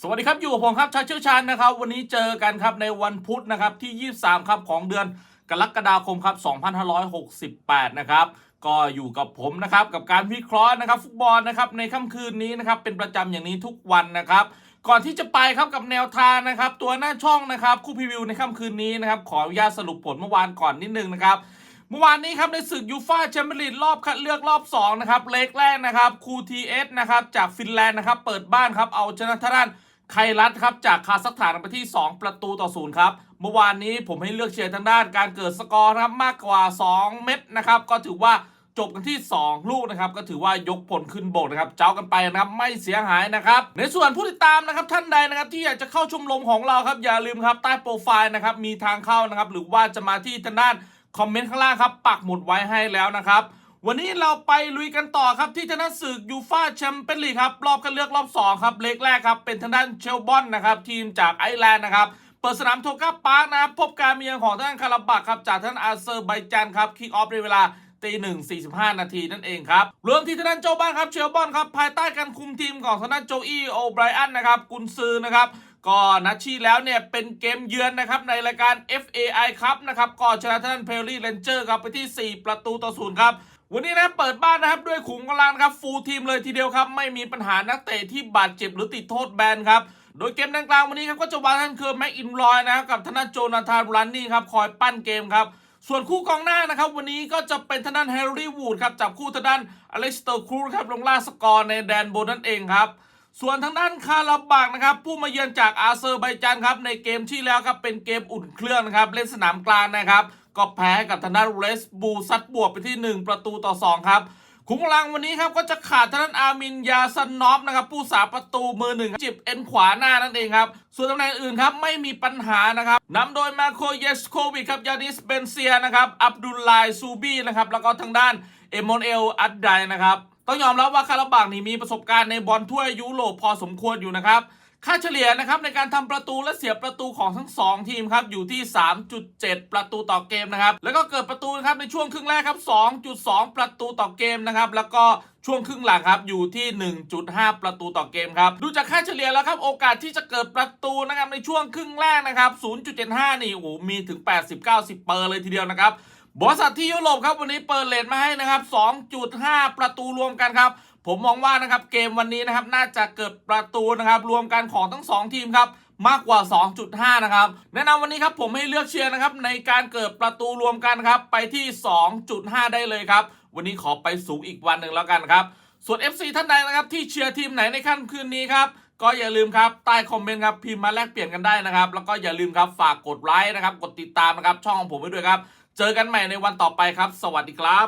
สวัสดีครับ อยู่กับผมครับชาเชี่ยวชาญนะครับ วันนี้เจอกันครับในวันพุธนะครับที่ 23 ครับของเดือนกรกฎาคมครับ 2568 นะครับก็อยู่กับผมนะครับกับการวิเคราะห์นะครับฟุตบอลนะครับในค่ำคืนนี้นะครับเป็นประจำอย่างนี้ทุกวันนะครับ ก่อนที่จะไปครับกับแนวทางนะครับ ตัวหน้าช่องนะครับคู่พรีวิวในค่ำคืนนี้นะครับขออนุญาตสรุปผลเมื่อวานก่อนนิดนึงนะครับเมื่อวานนี้ครับในศึกยูฟ่าแชมเปี้ยนลีกรอบคัดเลือกรอบ2นะครับเลกแรกนะครับคูทีเอสนะครับจากฟินแลนด์นะครับเปิดบ้านครับเอาชนะทางด้าน ไครัตครับจากคาซัคสถานไปที่ 2 ประตูต่อศูนย์ครับ เมื่อวานนี้ผมให้เลือกเชียร์ทางด้านการเกิดสกอร์นะครับมากกว่า 2 เม็ดนะครับ ก็ถือว่าจบกันที่ 2 ลูกนะครับ ก็ถือว่ายกผลขึ้นบกนะครับ เจ้ากันไปนะครับ ไม่เสียหายนะครับ ในส่วนผู้ติดตามนะครับท่านใดนะครับ ที่อยากจะเข้าชมรมของเราครับอย่าลืมครับใต้โปรไฟล์นะครับมีทางเข้านะครับ หรือว่าจะมาที่ทางด้านคอมเมนต์ข้างล่างครับปักหมุดไว้ให้แล้วนะครับ วันนี้เราไปลุยกันต่อครับที่ทางด้านศึกยูฟาแชมเปี้ยนลีกครับรอบคัดเลือกรอบ 2 ครับเลกแรกครับ เป็นทางด้านเชลบอนนะครับทีมจากไอร์แลนด์นะครับ เปิดสนามโทก้าปาร์คนะครับพบการมีเยือนของทางด้านคาราบักครับจากทางด้านอาเซอร์ไบจานครับคิกออฟในเวลาตีหนึ่งสี่สิบห้านาทีนั่นเองครับรวมที่ทางด้านโจบ้านครับเชลบอนครับภายใต้การคุมทีมของทางด้านโจอี้โอไบรอันนะครับกุนซือนะครับก็นัดที่แล้วเนี่ยเป็นเกมเยือนนะครับในรายการ FAI ครับนะครับก็ชนะท่านเพลลี่เรนเจอร์ครับไปที่ 4 ประตูต่อศูนย์ครับ วันนี้นะเปิดบ้านนะครับด้วยขุมกำลังครับฟูลทีมเลยทีเดียวครับไม่มีปัญหานักเตะที่บาดเจ็บหรือติดโทษแบนครับโดยเกมดังกลางวันนี้ครับก็จะวางท่านคือแม็กอินรอยนะครับกับทางด้าโจนาธานรันนี่ครับคอยปั้นเกมครับส่วนคู่กองหน้านะครับวันนี้ก็จะเป็นทางด้านแฮร์รี่วูดครับจับคู่ทางด้านอเล็กซ์เตอร์ครูครับลงล่าสกอร์ในแดนโบนนั่นเองครับส่วนทางด้านคาราบักนะครับผู้มาเยือนจากอาเซอร์ไบจานครับในเกมที่แล้วครับเป็นเกมอุ่นเครื่องนะครับเล่นสนามกลางนะครับ ก็แพ้กับทางด้านเรสบูซัดบวกไปที่ 1 ประตูต่อ 2 ครับขุมกำลังวันนี้ครับก็จะขาดทางด้านอามินยาซันนอฟนะครับผู้สาประตูมือหนึ่งจิบเอ็นขวาหน้านั่นเองครับ ส่วนตำแหน่งอื่นครับไม่มีปัญหานะครับนำโดยมาโคเยสโควิดครับยานิสเบนเซียนะครับอับดุลไลซูบี้นะครับแล้วก็ทางด้านเอมอนเอลอัดไดนะครับต้องยอมรับว่าคาราบักนี่มีประสบการณ์ในบอลถ้วยยุโรปพอสมควรอยู่นะครับ ค่าเฉลี่ยนะครับในการทำประตูและเสียประตูของทั้ง 2 ทีมครับอยู่ที่ 3.7 ประตูต่อเกมนะครับแล้วก็เกิดประตูนะครับในช่วงครึ่งแรกครับ 2.2 ประตูต่อเกมนะครับแล้วก็ช่วงครึ่งหลังครับอยู่ที่ 1.5 ประตูต่อเกมครับดูจากค่าเฉลี่ยแล้วครับโอกาสที่จะเกิดประตูนะครับในช่วงครึ่งแรกนะครับ 0.75 นี่โอ้โหมีถึง 80-90 เปอร์เลยทีเดียวนะครับบริษัทที่ยุโรปครับวันนี้เปิดเลทมาให้นะครับ 2.5 ประตูรวมกันครับ ผมมองว่านะครับเกมวันนี้นะครับน่าจะเกิดประตูนะครับรวมกันของทั้ง 2 ทีมครับมากกว่า 2.5 นะครับแนะนำวันนี้ครับผมให้เลือกเชียร์นะครับในการเกิดประตูรวมกันครับไปที่ 2.5 ได้เลยครับ วันนี้ขอไปสูงอีกวันหนึ่งแล้วกันครับ ส่วน FC ท่านใดนะครับที่เชียร์ทีมไหนในค่ำคืนนี้ครับก็อย่าลืมครับใต้คอมเมนต์ครับพิมพ์มาแลกเปลี่ยนกันได้นะครับ แล้วก็อย่าลืมครับฝากกดไลค์นะครับ กดติดตามนะครับ ช่องของผมไว้ด้วยครับ เจอกันใหม่ในวันต่อไปครับ สวัสดีครับ